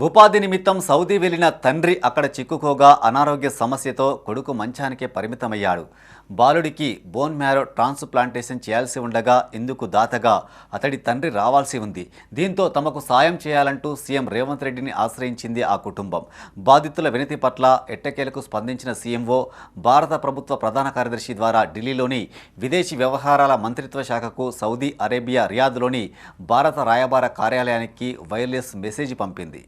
ఉపాధి నిమిత్తం సౌదీ వెళ్ళిన తండ్రి అక్కడ చిక్కుకోగా అనారోగ్య సమస్యతో కొడుకు మంచానికే పరిమితమయ్యాడు. బాలుడికి బోన్ మ్యారో ట్రాన్స్ప్లాంటేషన్ చేయాల్సి ఉండగా ఇందుకు దాతగా అతడి తండ్రి రావాల్సి ఉంది. దీంతో తమకు సాయం చేయాలంటూ సీఎం రేవంత్ రెడ్డిని ఆశ్రయించింది ఆ కుటుంబం. బాధితుల వినతి పట్ల ఎట్టకేలకు స్పందించిన సీఎంఓ భారత ప్రభుత్వ ప్రధాన కార్యదర్శి ద్వారా ఢిల్లీలోని విదేశీ వ్యవహారాల మంత్రిత్వ శాఖకు సౌదీ అరేబియా రియాద్లోని భారత రాయబార కార్యాలయానికి వైర్లెస్ మెసేజ్ పంపింది.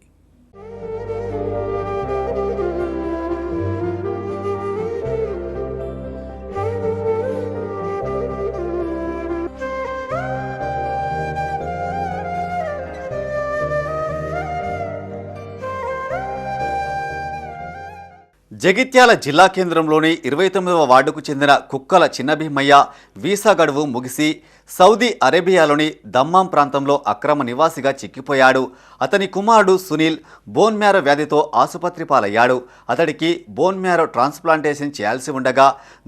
జగిత్యాల జిల్లా కేంద్రంలోని ఇరవై తొమ్మిదవ వార్డుకు చెందిన కుక్కల చిన్నభీమయ్య వీసా గడువు ముగిసి సౌదీ అరేబియాలోని దమ్మాం ప్రాంతంలో అక్రమ నివాసిగా చిక్కిపోయాడు. అతని కుమారుడు సునీల్ బోన్ మ్యారో వ్యాధితో ఆసుపత్రి పాలయ్యాడు. అతడికి బోన్ మ్యారో ట్రాన్స్ప్లాంటేషన్ చేయాల్సి ఉండగా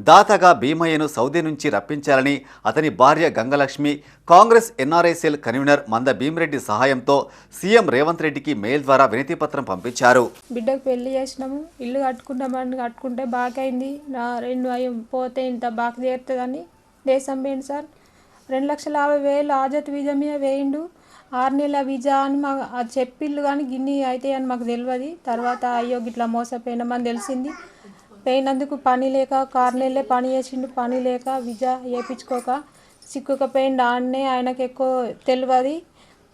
దాతగా భీమయ్యను సౌదీ నుంచి రప్పించాలని అతని భార్య Gangalakshmi Congress NRI cell convener Manda Bhimireddy సహాయంతో సీఎం రేవంత్ రెడ్డికి మెయిల్ ద్వారా వినతిపత్రం పంపించారు. బిడ్డకు పెళ్ళి చేసినాము. ఇల్లు కట్టుకుంటామని కట్టుకుంటే బాకైంది. నా రెండు అయ్యి పోతే ఇంత బాక తీరుతుందని దేశం సార్. రెండు లక్షల యాభై వేలు ఆజత్ వీజా మీద వేయిండు. ఆరు నెలల వీజా అని మా అది చెప్పిళ్ళు కానీ గిన్ని అయితే అని మాకు తెలియదు తర్వాత అయ్యో గిట్లా మోసపోయినామని తెలిసింది. పోయినందుకు పని లేక కారు నెలలే పని చేసిండు. పని లేక వీజా వేయించుకోక సిక్కుకపోయిండు ఆడనే ఆయనకు ఎక్కువ తెలియదు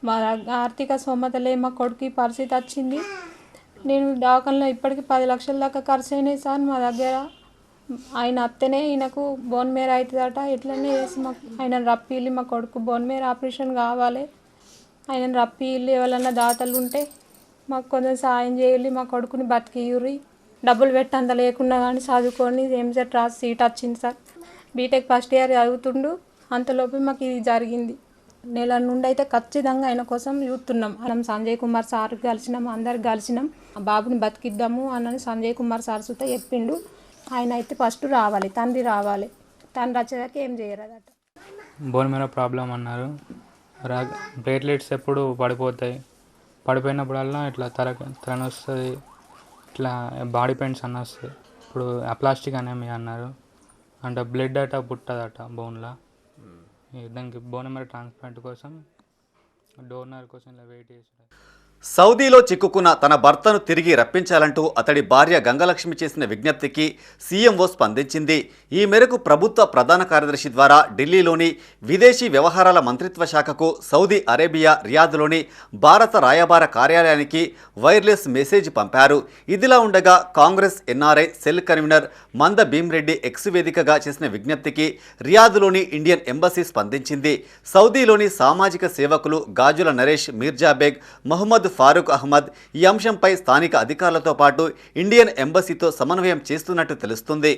మా ఆర్థిక స్తోమతలే మా కొడుకు పరిస్థితి వచ్చింది. నేను దాఖలో ఇప్పటికి పది లక్షల దాకా ఖర్చు అయినాయి సార్ మా దగ్గర. ఆయన అత్తనే ఈయనకు బోన్ మేర అవుతుందట. ఎట్లనే చేసి మాకు ఆయన రప్పిల్లి మా కొడుకు బోన్ మేర ఆపరేషన్ కావాలి. ఆయన రప్పిల్లి ఎవరన్నా దాతలు ఉంటే మాకు కొంచెం సాయం చేయాలి మా కొడుకుని బతికియుర్రి డబ్బులు పెట్టి అంత లేకున్నా కానీ చదువుకొని ఎంసెట్ రాసి సీట్ వచ్చింది సార్. బీటెక్ ఫస్ట్ ఇయర్ చదువుతుండు అంతలోపు మాకు ఇది జరిగింది. నెల నుండి అయితే ఖచ్చితంగా ఆయన కోసం చూస్తున్నాం. మనం సంజయ్ కుమార్ సార్ కలిసినాం అందరు కలిసినాం. ఆ బాబుని బతికిద్దాము అని సంజయ్ కుమార్ సార్ సుత చెప్పిండు. ఆయన అయితే ఫస్ట్ రావాలి తండ్రి రావాలి. తండ్రి వచ్చేదాకా ఏం చేయరదట బోన్ మీద ప్రాబ్లం అన్నారు. రా ప్లేట్లెట్స్ ఎప్పుడు పడిపోతాయి. పడిపోయినప్పుడల్లా ఇట్లా తల తలనొస్తుంది. ఇట్లా బాడీ పెయిన్స్ అన్న వస్తాయి ఇప్పుడు అప్లాస్టిక్ అనేమి అన్నారు. అంటే బ్లడ్ అట పుట్టదట బోన్లో. దానికి బోన్ మీద ట్రాన్స్ప్లాంట్ కోసం డోనర్ కోసం ఇలా వెయిట్ చేసి సౌదీలో చిక్కుకున్న తన భర్తను తిరిగి రప్పించాలంటూ అతడి భార్య గంగలక్ష్మి చేసిన విజ్ఞప్తికి సీఎంఓ స్పందించింది. ఈ మేరకు ప్రభుత్వ ప్రధాన కార్యదర్శి ద్వారా ఢిల్లీలోని విదేశీ వ్యవహారాల మంత్రిత్వ శాఖకు సౌదీ అరేబియా రియాద్లోని భారత రాయబార కార్యాలయానికి వైర్లెస్ మెసేజ్ పంపారు. ఇదిలా ఉండగా కాంగ్రెస్ ఎన్ఆర్ఐ సెల్ కన్వీనర్ మంద భీమ్రెడ్డి ఎక్స్ వేదికగా చేసిన విజ్ఞప్తికి రియాద్లోని ఇండియన్ ఎంబసీ స్పందించింది. సౌదీలోని సామాజిక సేవకులు గాజుల నరేష్ మీర్జాబేగ్ మహమ్మద్ ఫారూక్ అహ్మద్ ఈ అంశంపై స్థానిక అధికారులతో పాటు ఇండియన్ ఎంబసీతో సమన్వయం చేస్తున్నట్టు తెలుస్తుంది.